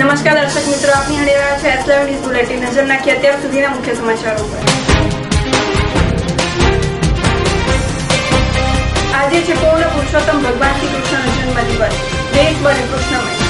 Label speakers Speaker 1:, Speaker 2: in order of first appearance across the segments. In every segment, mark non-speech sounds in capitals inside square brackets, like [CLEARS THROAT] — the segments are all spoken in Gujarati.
Speaker 1: નમસ્કાર દર્શક મિત્રો, આપની હળી રહ્યા છે એસ લેવન ન્યૂઝ બુલેટિન નજર નાખી અત્યાર સુધીના મુખ્ય સમાચારો પર. આજે છે પૂર્ણ પુરુષોત્તમ ભગવાન શ્રી કૃષ્ણનો જન્મ દિવસ દેશ બને કૃષ્ણમય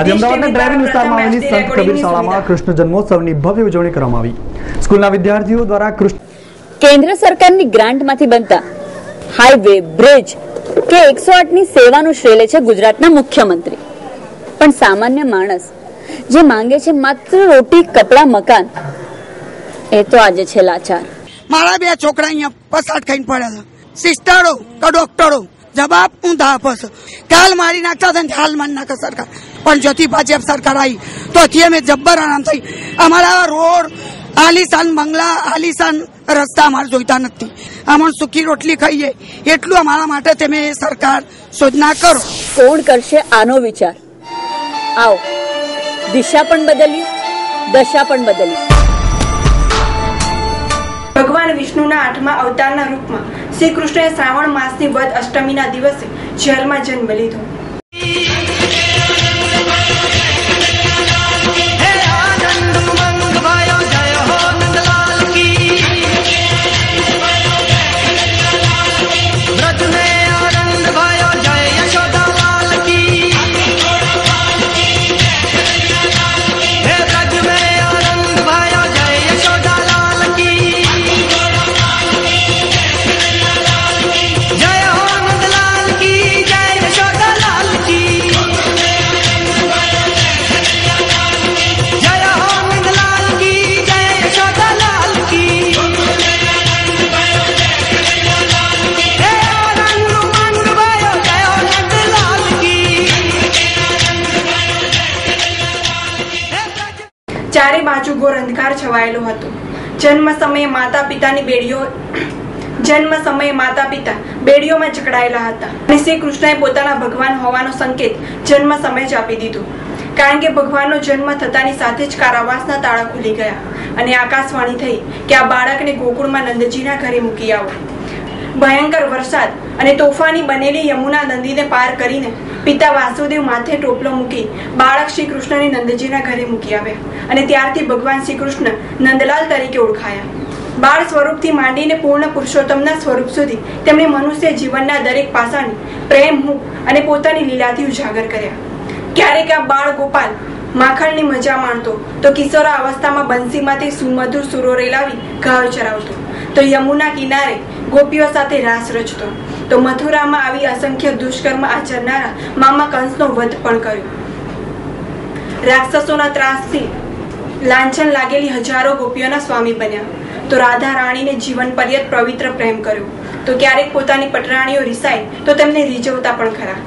Speaker 2: આજે અમદાવાદના ડ્રાઇવિંગ વિસ્તારમાં આવેલી સંત કબીર શાળામાં કૃષ્ણ જન્મોત્સવની ભવ્ય ઉજવણી કરવામાં આવી. સ્કૂલના વિદ્યાર્થીઓ દ્વારા કૃષ્ણ
Speaker 3: કેન્દ્ર સરકારની ગ્રાન્ટમાંથી બનતા હાઈવે બ્રિજ કે એકસો આઠની સેવાનું શ્રેય લે છે ગુજરાતના મુખ્યમંત્રી. પણ સામાન્ય માણસ જે માંગે છે માત્ર રોટી કપડા મકાન એ તો આજે છે લાચાર.
Speaker 4: મારા બે છોકરા અહીંયા પસાટ ખાઈને પડ્યા હતા સિસ્ટરો કે ડોક્ટરો? જવાબ ઊંધા આપશે. કાલ મારી નાખતા હતા ને હાલ મારી નાખે સરકાર. પણ જોથી ભાજપ સરકાર આવી. તો અત્યારે અમે જબ્બર આરામ થઈ. અમારા રોડ આલીશાન બંગલા આલીશાન રસ્તા અમારે જોઈતા નથી. અમારે સુકી રોટલી ખાઈએ. એટલું અમારા માટે તમે સરકાર સૂચના કરો.
Speaker 3: કોણ કરશે આનો વિચાર? આવો. દિશા પણ બદલી દશા પણ બદલી
Speaker 1: ભગવાન વિષ્ણુના આઠમા અવતારના રૂપમાં શ્રી કૃષ્ણએ શ્રાવણ માસની વદ અષ્ટમીના દિવસે જેલમાં જન્મ લીધો. ચારે બાજુ ઘોર અંધકાર છવાયેલો હતો. જન્મ સમયે માતા પિતાની બેડીઓ [CLEARS THROAT] જન્મ સમયે માતા પિતા બેડીઓમાં જકડાયેલા હતા. અને શ્રી કૃષ્ણએ પોતાના ભગવાન હોવાનો સંકેત જન્મ સમયે જ આપી દીધો. કારણ કે ભગવાનનો જન્મ થતાની સાથે જ કારાવાસના તાળા ખુલી ગયા અને આકાશવાણી થઈ કે આ બાળકને ગોકુળમાં નંદજીના ઘરે મૂકી આવો. ભયંકર વરસાદ અને તોફાની બનેલી યમુના નદીને પાર કરીને પિતા વાસુદેવ માથે ટોપલો મૂકી બાળક શ્રી કૃષ્ણને નંદજીના ઘરે મૂકી આવ્યા અને ત્યારથી ભગવાન શ્રી કૃષ્ણ નંદલાલ તરીકે ઓળખાયા. બાળ સ્વરૂપથી માંડીને પૂર્ણ પુરુષોત્તમના સ્વરૂપ સુધી તેમણે મનુષ્ય જીવનના દરેક પાસાને પ્રેમ હું અને પોતાની લીલાથી ઉજાગર કર્યા. ક્યારેક આ બાળ ગોપાલ માખણની મજા માણતો તો કિશોરા અવસ્થામાં બંસીમાંથી સુમધુર સુરો રેલાવી ઘાવ ચરાવતો. તો યમુના કિનારે ગોપીઓ સાથે રાસ રચતો. તો મથુરામાં આવી અસંખ્ય દુષ્કર્મ આચરનારા મામા કંસનો વધ પણ કર્યો. રાક્ષસોના ત્રાસથી લાંછન લાગેલી હજારો ગોપીઓના સ્વામી બન્યા. તો રાધા રાણીને જીવન પર્યત પવિત્ર પ્રેમ કર્યો. તો ક્યારેક પોતાની પટરાણીઓ રિસાય તો તેમને રીઝવતા પણ ખરા.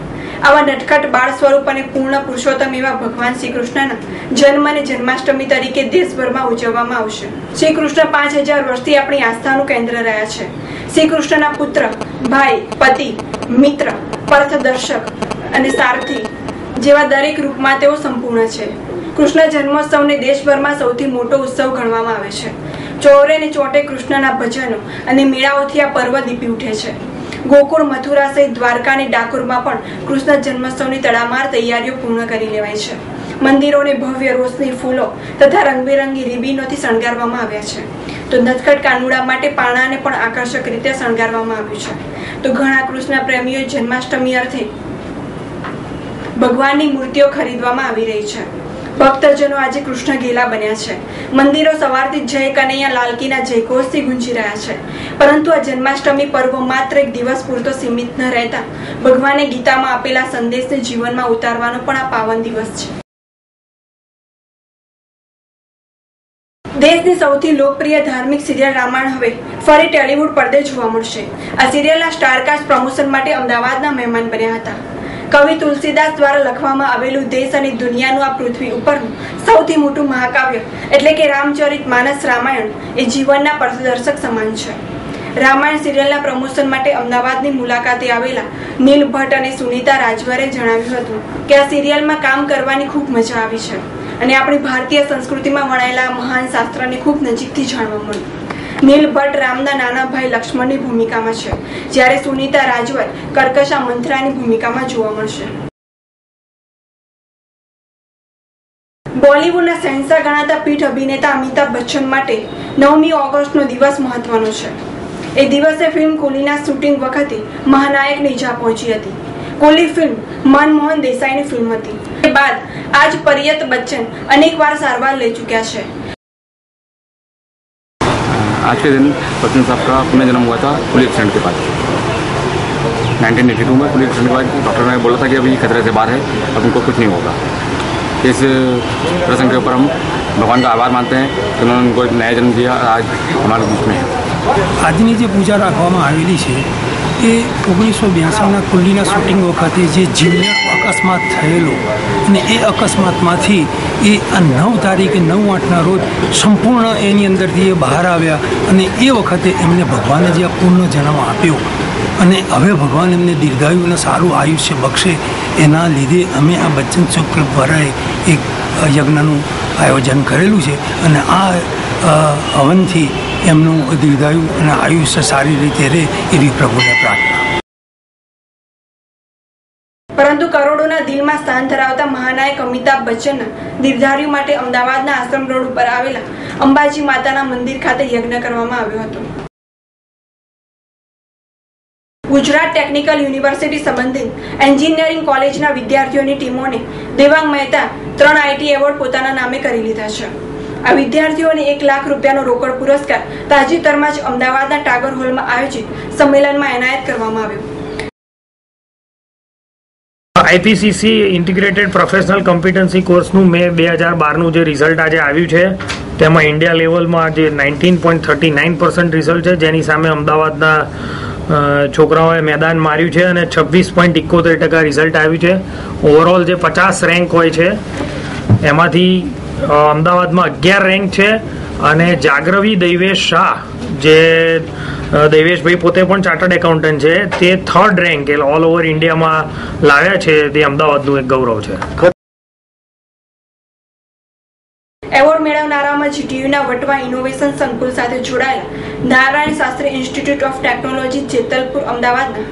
Speaker 1: આવા નટખટ બાળ સ્વરૂપ અને પૂર્ણ પુરુષોત્તમ એવા ભગવાન શ્રી કૃષ્ણના જન્મ અને જન્માષ્ટમી તરીકે દેશભરમાં ઉજવવામાં આવશે. શ્રી કૃષ્ણ પાંચ હજાર વર્ષથી આપણી આસ્થાનું કેન્દ્ર રહ્યા છે. શ્રી કૃષ્ણના પુત્ર, ભાઈ, પતિ, મિત્ર, પર્થદર્શક અને સારથી જેવા દરેક રૂપમાં તેઓ સંપૂર્ણ છે. કૃષ્ણ જન્મોત્સવને દેશભરમાં સૌથી મોટો ઉત્સવ ગણવામાં આવે છે. ચોરે ને ચોટે કૃષ્ણના ભજનો અને મેળાઓથી આ પર્વ દીપી ઉઠે છે. ગોકુળ, મથુરા સહિત દ્વારકા અને ડાકોરમાં પણ કૃષ્ણ જન્મોત્સવની તડામાર તૈયારીઓ પૂર્ણ કરી લેવાય છે. મંદિરોને ભવ્ય રોશની ફૂલો તથા રંગબેરંગી રીબીનોથી શણગારવામાં આવ્યા છે. તો નટખટ કાનુડા માટે પાણાને પણ આકર્ષક રીતે શણગારવામાં આવ્યું છે. તો ઘણા કૃષ્ણ પ્રેમીઓ જન્માષ્ટમી અર્થે ભગવાનની મૂર્તિઓ ખરીદવામાં આવી રહી છે. ભક્તજનો આજે કૃષ્ણ ઘેલા બન્યા છે. મંદિરો સવારથી જય કનૈયા, લાલકીના જયઘોષથી ગુંજી રહ્યા છે. પરંતુ આ જન્માષ્ટમી પર્વ માત્ર એક દિવસ પૂરતો સીમિત ન રહેતા ભગવાને ગીતામાં આપેલા સંદેશને જીવનમાં ઉતારવાનો પણ આ પાવન દિવસ છે. દેશની સૌથી લોકપ્રિય ધાર્મિક સિરિયલ રામાયણ હવે ફરી ટેલિવુડ પડદે જોવા મળશે. આ સિરિયલના સ્ટારકાસ્ટ પ્રમોશન માટે અમદાવાદના મહેમાન બન્યા હતા. કવિ તુલસીદાસ દ્વારા લખવામાં આવેલું દેશ અને દુનિયાનું આ પૃથ્વી ઉપરનું સૌથી મોટું મહાકાવ્ય એટલે કે રામચરિત માનસ રામાયણ એ જીવનના પથદર્શક સમાન છે. રામાયણ સિરિયલના પ્રમોશન માટે અમદાવાદની મુલાકાતે આવેલા નીલ ભટ્ટ અને સુનીતા રાજવરે જણાવ્યું હતું કે આ સિરિયલમાં કામ કરવાની ખૂબ મજા આવી છે. અને આપણી ભારતીય સંસ્કૃતિમાં વણાયેલા મહાન શાસ્ત્રને ખૂબ નજીકથી જાણવા મળ્યું. નીલભટ્ટ રામના નાના ભાઈ લક્ષ્મણની ભૂમિકામાં છે. જ્યારે સુનીતા રાજવર કર્કશા મંથરાની ભૂમિકામાં જોવા મળશે. બોલિવૂડના શહેનશાહ ગણાતા પીઠ અભિનેતા અમિતાભ બચ્ચન માટે નવમી ઓગસ્ટનો દિવસ મહત્વનો છે. એ દિવસે ફિલ્મ કુલીના શૂટિંગ વખતે મહાનાયકને ઈજા પહોંચી હતી. કોલી ફિલ્મ મનમોહન દેસાઈની ફિલ્મ હતી. બાદ આજ પરિયત બચ્ચન અનેકવાર સારવાર લઈ ચૂક્યા છે
Speaker 5: आज के दिन बच्चन साहब का पुनर्जन्म हुआ था पुलिस एक्सीडेंट के बाद 1982 में पुलिस एक्सीडेंट के बाद डॉक्टर ने बोला था कि अभी खतरे से बाहर है अब उनको कुछ नहीं होगा इस प्रसंग के ऊपर हम भगवान का आभार मानते हैं कि उन्होंने उनको एक नया जन्म दिया आज हमारे बीच में है
Speaker 6: આજની જે પૂજા રાખવામાં આવેલી છે એ ઓગણીસો બ્યાસીના કુલ્લીના શૂટિંગ વખતે જે જીવને અકસ્માત થયેલો અને એ અકસ્માતમાંથી એ આ નવ તારીખે નવ આઠના રોજ સંપૂર્ણ એની અંદરથી એ બહાર આવ્યા અને એ વખતે એમને ભગવાને જે આ પૂર્ણ જન્મ આપ્યો અને હવે ભગવાન એમને દીર્ઘાયુ અને સારું આયુષ્ય બક્ષે એના લીધે અમે આ બચ્ચન ચોક વરાએ એક યજ્ઞનું આયોજન કરેલું છે અને આ હવનથી એમનું દીર્ઘાયુ અને આયુષ્ય સારી રીતે રહે એવી પ્રભુને પ્રાર્થના
Speaker 1: પરંતુ કરોડોના દિલમાં સ્થાન ધરાવતા મહાનાયક અમિતાભ બચ્ચનના દીર્ઘાયુ માટે અમદાવાદના આશ્રમ રોડ ઉપર આવેલા અંબાજી માતાના મંદિર ખાતે યજ્ઞ કરવામાં આવ્યો હતો. ગુજરાત ટેકનિકલ યુનિવર્સિટી સંબંધિત એન્જિનિયરિંગ કોલેજના વિદ્યાર્થીઓની ટીમોને દેવાંગ મહેતા ત્રણ આઈટી એવોર્ડ પોતાના નામે કરી લીધા છે. આ વિદ્યાર્થીઓને એક લાખ રૂપિયાનો રોકડ પુરસ્કાર તાજેતરમાં જ અમદાવાદના ટાગોર હોલમાં આયોજિત સંમેલનમાં એનાયત કરવામાં આવ્યો.
Speaker 7: આઈપીસીસી ઇન્ટિગ્રેટેડ પ્રોફેશનલ કોમ્પિટન્સી કોર્સનું મે બે હજાર બારનું જે રિઝલ્ટ આજે આવ્યું છે, તેમાં ઇન્ડિયા લેવલમાં જે nineteen point thirty nine percent result છે, જેની સામે અમદાવાદના છોકરાઓએ મેદાન માર્યું છે અને છવ્વીસ પોઈન્ટ ઇકોતેર ટકા રિઝલ્ટ આવ્યું છે. ઓવરઓલ જે પચાસ રેન્ક હોય છે, એમાંથી અમદાવાદમાં અગિયાર રેન્ક છે અને જાગરવી દૈવેશ શાહ જે દૈવેશભાઈ પોતે પણ ચાર્ટર્ડ એકાઉન્ટન્ટ છે. તે થર્ડ રેન્ક એટલે ઓલ ઓવર ઇન્ડિયામાં લાવ્યા છે. તે અમદાવાદનું એક ગૌરવ છે.
Speaker 1: એવોર્ડ મેળવનારામાં જીટીયુના વટવા ઇનોવેશન સંકુલ સાથે જોડાયેલા Narayan Shastri institute of technology Jetalpur અમદાવાદના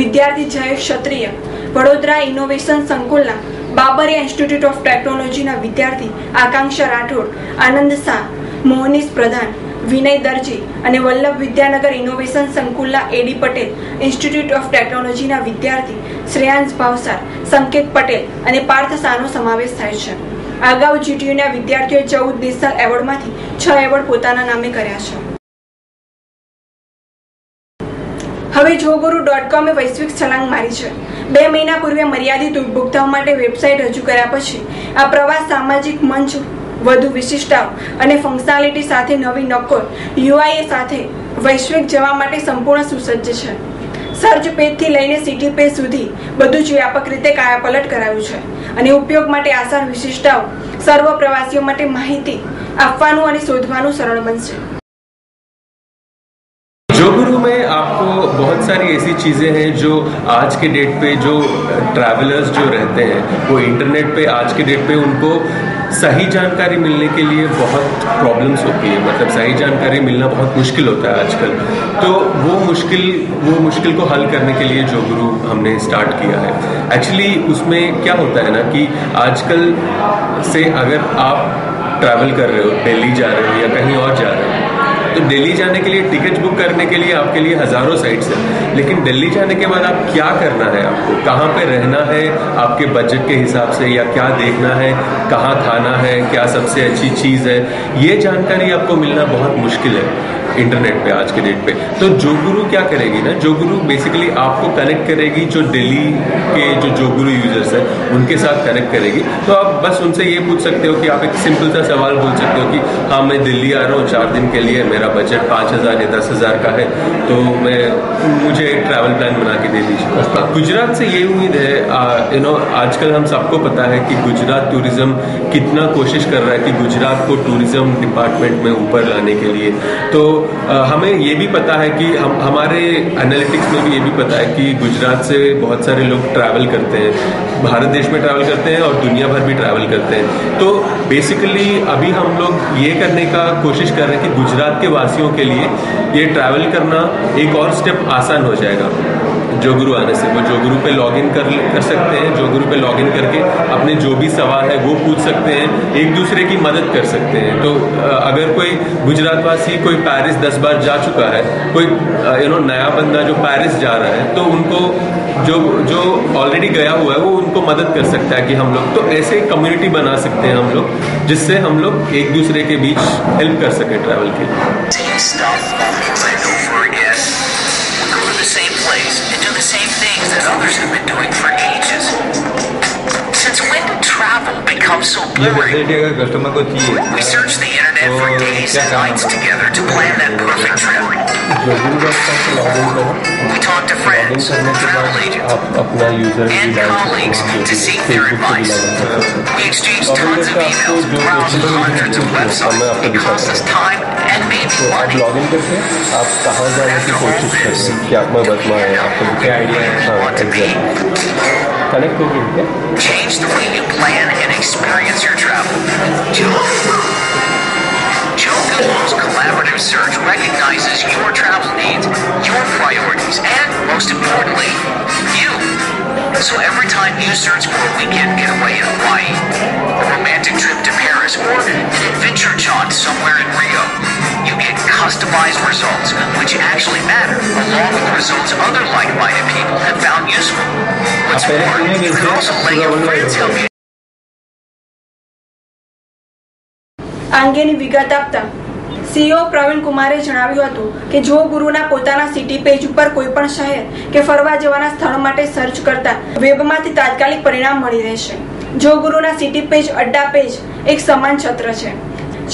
Speaker 1: વિદ્યાર્થી જયેશ ક્ષત્રિય, વડોદરા ઇનોવેશન સંકુલના બાબરિયા ઇન્સ્ટિટ્યૂટ ઓફ ટેકનોલોજીના વિદ્યાર્થી આકાંક્ષા રાઠોડ, આનંદ શાહ, મોહનીશ પ્રધાન વિનય દરજી અને Vallabh Vidyanagar innovation સંકુલના A D Patel institute of ટેકનોલોજીના વિદ્યાર્થી શ્રેયાંશ ભાવસાર, સંકેત પટેલ અને પાર્થ શાહનો સમાવેશ થાય છે. અગાઉ જીટીયુના વિદ્યાર્થીઓએ ચૌદ નેશનલ એવોર્ડમાંથી છ એવોર્ડ પોતાના નામે કર્યા છે. હવે જોગુરુ ડોટ કોમે વૈશ્વિક છલાંગ મારી છે. બે મહિના પૂર્વે મર્યાદિત ઉપભોક્તાઓ માટે વેબસાઇટ રજૂ કર્યા પછી આ પ્રવાસ સામાજિક મંચ વધુ વિશિષ્ટતાઓ અને ફંક્શનાલિટી સાથે નવી નકોર યુઆઈ સાથે વૈશ્વિક જવા માટે સંપૂર્ણ સુસજ્જ છે સર્ચ પેજથી લઈને સિટી પેજ સુધી બધું જ વ્યાપક રીતે કાયાપલટ કરાયું છે અને ઉપયોગ માટે આસાન વિશિષ્ટતાઓ સર્વ પ્રવાસીઓ માટે માહિતી આપવાનું અને શોધવાનું સરળ બનશે
Speaker 8: जो गुरु में आपको बहुत सारी ऐसी चीज़ें हैं जो आज के डेट पे जो ट्रैवलर्स जो रहते हैं वो इंटरनेट पे आज के डेट पे उनको सही जानकारी मिलने के लिए बहुत प्रॉब्लम्स होती है। मतलब सही जानकारी मिलना बहुत मुश्किल होता है आजकल। तो वो मुश्किल वो मुश्किल को हल करने के लिए जो गुरु हमने स्टार्ट किया है। एक्चुअली उसमें क्या होता है ना कि आजकल से अगर आप ट्रैवल कर रहे हो, दिल्ली जा रहे हो या कहीं और जा रहे हो तो दिल्ली जाने के लिए टिकट बुक करने के लिए आपके लिए हज़ारों साइट्स हैं। लेकिन दिल्ली जाने के बाद आप क्या करना है आपको? कहाँ पे रहना है? आपके बजट के हिसाब से या क्या देखना है? कहाँ खाना है? क्या सबसे अच्छी चीज़ है? ये जानकारी आपको मिलना बहुत मुश्किल है। इंटरनेट पे आज के डेट पे। तो जो गुरु क्या करेगी ना जो गुरु बेसिकली आपको कनेक्ट करेगी जो दिल्ली के जो जो गुरु यूज़र्स है उनके साथ कनेक्ट करेगी। तो आप बस उनसे ये पूछ सकते हो कि आप एक सिंपल सा सवाल बोल सकते हो कि हाँ मैं दिल्ली आ रहा हूँ चार दिन के लिए मेरा बजट पाँच हज़ार या दस हज़ार का है तो मैं मुझे एक ट्रैवल प्लान बना के दे दीजिए। गुजरात से ये उम्मीद है यू नो आजकल हम सबको पता है कि गुजरात टूरिज़्म कितना कोशिश कर रहा है कि गुजरात को टूरिज़्म डिपार्टमेंट में ऊपर लाने के लिए। तो हमें ये भी पता है कि हम, हमारे एनालिटिक्स में भी ये भी पता है कि गुजरात से बहुत सारे लोग ट्रैवल करते हैं, भारत देश में ट्रैवल करते हैं और दुनिया भर भी ट्रैवल करते हैं। तो बेसिकली अभी हम लोग ये करने का कोशिश कर रहे हैं कि गुजरात के वासियों के लिए ये ट्रैवल करना एक और स्टेप आसान हो जाएगा। जो गुरु आने से, वो जो गुरु पे लॉगिन कर कर सकते हैं जो गुरु पे लॉगिन करके अपने जो भी सवाल है वो पूछ सकते हैं, एक दूसरे की मदद कर सकते हैं। तो अगर कोई गुजरात वासी कोई पेरिस दस बार जा चुका है। कोई यू नो नया बंदा जो पेरिस जा रहा है तो उनको जो जो ऑलरेडी गया हुआ है वो उनको मदद कर सकता है कि हम लोग। तो ऐसे कम्युनिटी बना सकते हैं हम लोग जिससे हम लोग एक दूसरे के बीच हेल्प कर सके ट्रैवल के लिए।
Speaker 9: Ages. Since when did travel become so boring? We search for days and nights together to plan that perfect trip. We talk to friends, travel agents, and colleagues to seek their advice. We exchange tons of emails, browse hundreds of websites. It costs us time and maybe money. After all this, want to be. Change the way you plan and experience your travel. Hospital's collaborative search recognizes your travel needs, your priorities, and most importantly, you. So every time you search for a weekend getaway in Hawaii, a romantic trip to Paris, or an adventure jaunt somewhere in Rio, you get customized results, which actually matter, along with the results other like-minded people have found useful. What's more, you can also let your friends help you.
Speaker 1: I'm getting. CO Praveen કુમારે જણાવ્યું હતું કે જો ગુરુના પોતાના સિટી પેજ ઉપર કોઈ પણ શહેર કે ફરવા જવાના સ્થળ માટે સર્ચ કરતા વેબમાંથી તાત્કાલિક પરિણામ મળી રહેશે. જો ગુરુના સિટી પેજ અડ્ડા પેજ એક સમાન છત્ર છે,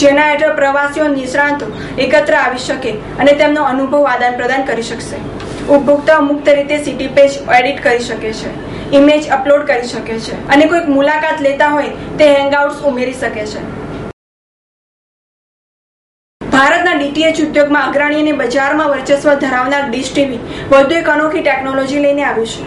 Speaker 1: જેના હેઠળ પ્રવાસીઓ નિષ્ણાંતો એકત્ર આવી શકે અને તેમનો અનુભવ આદાન પ્રદાન કરી શકશે. ઉપભોક્તાઓ મુક્ત રીતે સિટી પેજ એડિટ કરી શકે છે ઇમેજ અપલોડ કરી શકે છે અને કોઈક મુલાકાત લેતા હોય તે હેંગઆઉટ્સ ઉમેરી શકે છે. ભારતના ડીટીએચ ઉદ્યોગમાં અગ્રણી અને બજારમાં વર્ચસ્વ ધરાવનાર ડીશ ટીવી વધુ એક અનોખી ટેકનોલોજી લઈને આવ્યું છે.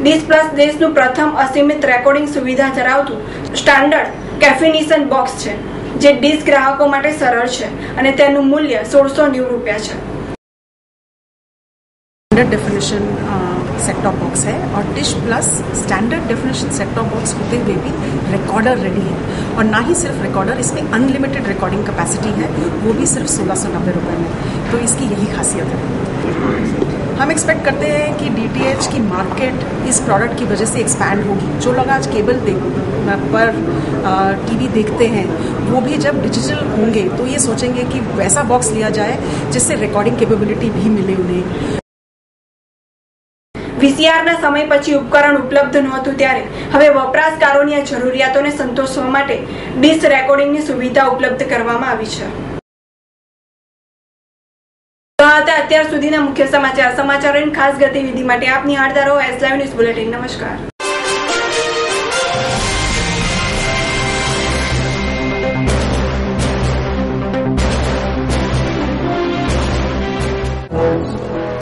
Speaker 1: ડીશ પ્લસ દેશનું પ્રથમ અસીમિત રેકોર્ડિંગ સુવિધા ધરાવતું સ્ટાન્ડર્ડ કેફિનિશન બોક્સ છે, જે ડીશ ગ્રાહકો માટે સરળ છે અને તેનું મૂલ્ય સોળસો નેવું રૂપિયા છે.
Speaker 10: ડેફિનેશન सेट टॉप बॉक्स है और dish plus standard definition set top box होते हुए भी रिकॉर्डर रेडी है। और ना ही सिर्फ़ रिकॉर्डर इसमें अनलिमिटेड रिकॉर्डिंग कैपेसिटी है, वो भी सिर्फ़ सोलह सौ नब्बे रुपये में। तो इसकी यही खासियत है। हम एक्सपेक्ट करते हैं कि डीटीएच की मार्केट इस प्रोडक्ट की वजह से एक्सपैंड होगी। जो लोग आज केबल देख, पर टीवी देखते हैं, वो भी जब डिजिटल होंगे तो ये सोचेंगे कि वैसा बॉक्स लिया जाए जिससे रिकॉर्डिंग केपेबिलिटी भी मिले उन्हें।
Speaker 1: વીસીઆરના સમય પછી ઉપકરણ ઉપલબ્ધ નહોતું ત્યારે. હવે વપરાશકારોની આ જરૂરિયાતોને સંતોષવા માટે ડિસ્ક રેકોર્ડિંગની સુવિધા ઉપલબ્ધ કરવામાં આવી છે. અત્યાર સુધીના મુખ્ય સમાચાર. સમાચારોની ખાસ ગતિવિધિ માટે આપની હાડદારો એસ લાઈવ ન્યૂઝ બુલેટિન. નમસ્કાર.